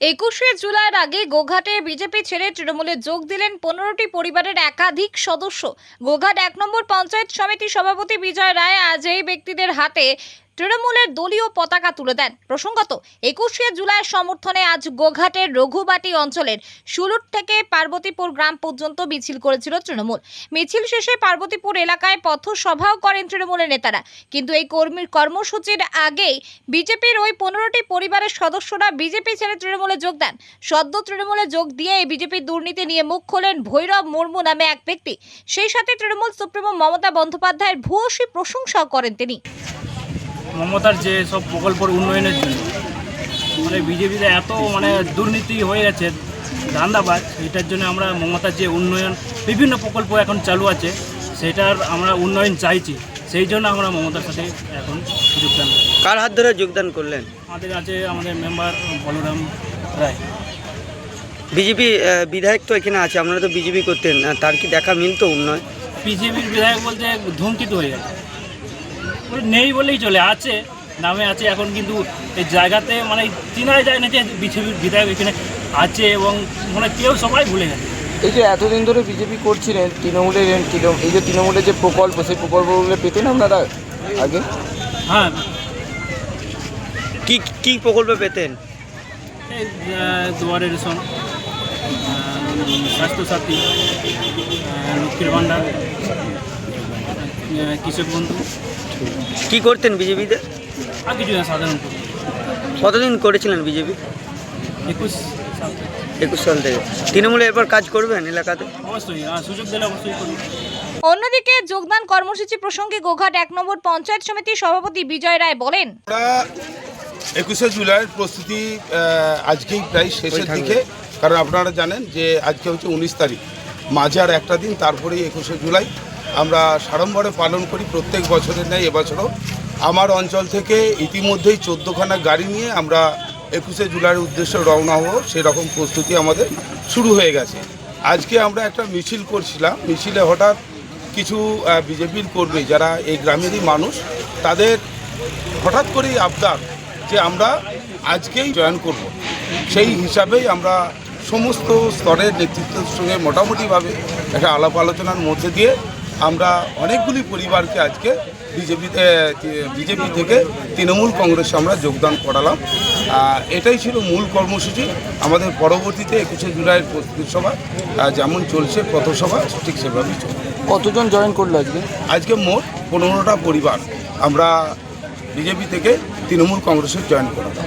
একুশে জুলাইয়ের আগে গোঘাটে বিজেপি ছেড়ে তৃণমূলে যোগ দিলেন পনেরোটি পরিবারের একাধিক সদস্য। গোঘাট এক নম্বর পঞ্চায়েত সমিতি সভাপতি বিজয় রায় আজ এই ব্যক্তিদের হাতে তৃণমূলের দলীয় পতাকা তুলে দেন। প্রসঙ্গত, একুশে জুলাই সমর্থনে আজ গোঘাটের রঘুবাটি অঞ্চলের সুলুট থেকে পার্বতীপুর গ্রাম পর্যন্ত মিছিল করেছিল তৃণমূল। মিছিল শেষে পার্বতীপুর এলাকায় পথসভাও করেন তৃণমূলের নেতারা। কিন্তু এই কর্মীর কর্মসূচির আগেই বিজেপির ওই পনেরোটি পরিবারের সদস্যরা বিজেপি ছেড়ে তৃণমূলে যোগ দেন। সদ্য তৃণমূলে যোগ দিয়ে এই বিজেপির দুর্নীতি নিয়ে মুখ খোলেন ভৈরব মুর্মু নামে এক ব্যক্তি। সেই সাথে তৃণমূল সুপ্রিমো মমতা বন্দ্যোপাধ্যায়ের ভূয়সী প্রশংসাও করেন তিনি। মমতার যে সব প্রকল্পের উন্নয়নের জন্য মানে বিজেপিতে এত মানে দুর্নীতি হয়ে গেছে ধান্দাবাজ এটার জন্য আমরা মমতার যে উন্নয়ন বিভিন্ন প্রকল্প এখন চালু আছে সেটার আমরা উন্নয়ন চাইছি সেই জন্য আমরা মমতার সাথে এখন যোগদান করি। কার হাত ধরে যোগদান করলেন? আমাদের আছে আমাদের মেম্বার বলরাম রায়। বিজেপি বিধায়ক তো এখানে আছে আপনারা তো বিজেপি করতেন তার কি দেখা মিল তো উন্নয়ন? বিজেপির বিধায়ক বলতে ধূমকিত হয়ে গেছে। নেই বলেই চলে আছে নামে আছে এখন কিন্তু এই জায়গাতে মানে চিনাই যায় না যে বিজেপির বিধায়ক এখানে আছে এবং মানে কেউ সবাই ভুলে গেছে এই যে এতদিন ধরে বিজেপি করছিলেন তৃণমূলের এই এই যে তৃণমূলের যে প্রকল্প সেই প্রকল্পগুলো পেতেন আপনারা আগে? হ্যাঁ। কি কি প্রকল্প পেতেন? এই আহ, দুয়ারে রেশন আহ, স্বাস্থ্যসাথী লক্ষ্মীর ভাণ্ডার কৃষক বন্ধু। কি করতেন বিজেপিতে? আর কিছু না সাধারণত কতদিন করেছিলেন বিজেপি? একুশ সাল থেকে। একুশ সাল থেকে। তৃণমূলে এরপর কাজ করবেন এলাকাতে? অবশ্যই সুযোগ দিলে অবশ্যই অন্যদিকে যোগদান কর্মসূচি প্রসঙ্গে গোঘাট এক নম্বর পঞ্চায়েত সমিতির সভাপতি বিজয় রায় বলেন একুশে জুলাইয়ের প্রস্তুতি আজকেই প্রায় শেষের দিকে। কারণ আপনারা জানেন যে আজকে হচ্ছে উনিশ তারিখ। মাঝে আর একটা দিন তারপরেই একুশে জুলাই। আমরা সাড়ম্বরে পালন করি, প্রত্যেক বছরের ন্যায় এবছরও। আমার অঞ্চল থেকে ইতিমধ্যেই চোদ্দোখানা গাড়ি নিয়ে আমরা একুশে জুলাইয়ের উদ্দেশ্যে রওনা হব। সেরকম প্রস্তুতি আমাদের শুরু হয়ে গেছে। আজকে আমরা একটা মিছিল করছিলাম। মিছিলে হঠাৎ কিছু বিজেপির কর্মী যারা এই গ্রামেরই মানুষ, তাদের হঠাৎ করেই আবদার যে আমরা আজকেই জয়েন করব। সেই হিসাবেই আমরা সমস্ত স্তরের নেতৃত্বের সঙ্গে মোটামুটিভাবে একটা আলাপ আলোচনার মধ্যে দিয়ে আমরা অনেকগুলি পরিবারকে আজকে বিজেপিতে বিজেপি থেকে তৃণমূল কংগ্রেসে আমরা যোগদান করালাম। এটাই ছিল মূল কর্মসূচি। আমাদের পরবর্তীতে একুশে জুলাইয়ের সভা যেমন চলছে পথসভা ঠিক সেভাবেই চলবে। কতজন জয়েন করল আজকে? আজকে মোট পনেরোটা পরিবার আমরা বিজেপি থেকে তৃণমূল কংগ্রেসে জয়েন করালাম।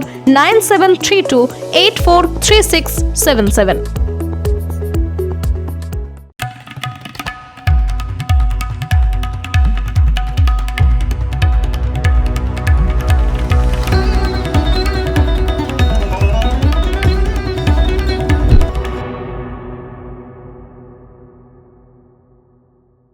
nine seven three two eight four three six seven seven